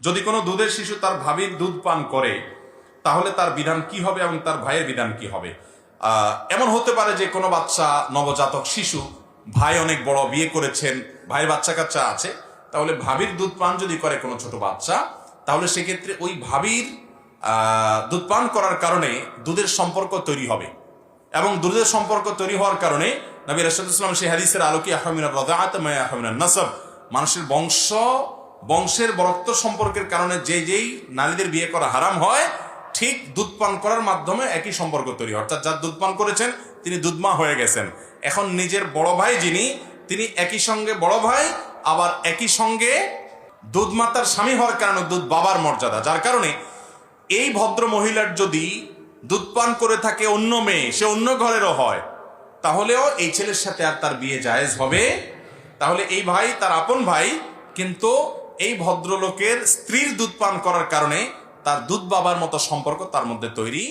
যদি কোনো দুধের শিশু তার ভাবির দুধ পান করে, তাহলে তার বিধান কি হবে এবং তার ভাইয়ের বিধান কি হবে? এমন হতে পারে যে কোনো বাচ্চা, নবজাতক শিশু, ভাই অনেক বড় বিয়ে করেছেন, ভাইয়ের বাচ্চা কাচ্চা আছে, তাহলে ভাবির দুধ পান যদি করে কোনো ছোট বাচ্চা, তাহলে সেক্ষেত্রে ওই ভাবির দুধ পান করার কারণে দুধের সম্পর্ক তৈরি হবে। এবং দুধের সম্পর্ক তৈরি হওয়ার কারণে নবী রাসুলাম সেই হাদিসের আলোকে আহমিনা রদাআত মায়া আহমিনা নাসব, মানুষের বংশ বংশের বরক্ত সম্পর্কের কারণে যে যেই নারীদের বিয়ে করা হারাম হয়, ঠিক দুধ পান করার মাধ্যমে একই সম্পর্ক তৈরি অর্থাৎ যার দুধ পান করেছেন, তিনি দুধমা হয়ে গেছেন। এখন নিজের বড় ভাই যিনি, তিনি একই সঙ্গে বড় ভাই, আবার একই সঙ্গে দুধ মাতার স্বামী হওয়ার কারণে দুধ বাবার মর্যাদা। যার কারণে এই ভদ্র মহিলার যদি দুধ পান করে থাকে অন্য মেয়ে, সে অন্য ঘরেরও হয়, তাহলেও এই ছেলের সাথে আর তার বিয়ে জায়েজ হবে। তাহলে এই ভাই, তার আপন ভাই, কিন্তু এই ভদ্রলোকের স্ত্রীর দুধ পান করার কারণে তার দুধ বাবার মতো সম্পর্ক তার মধ্যে তৈরি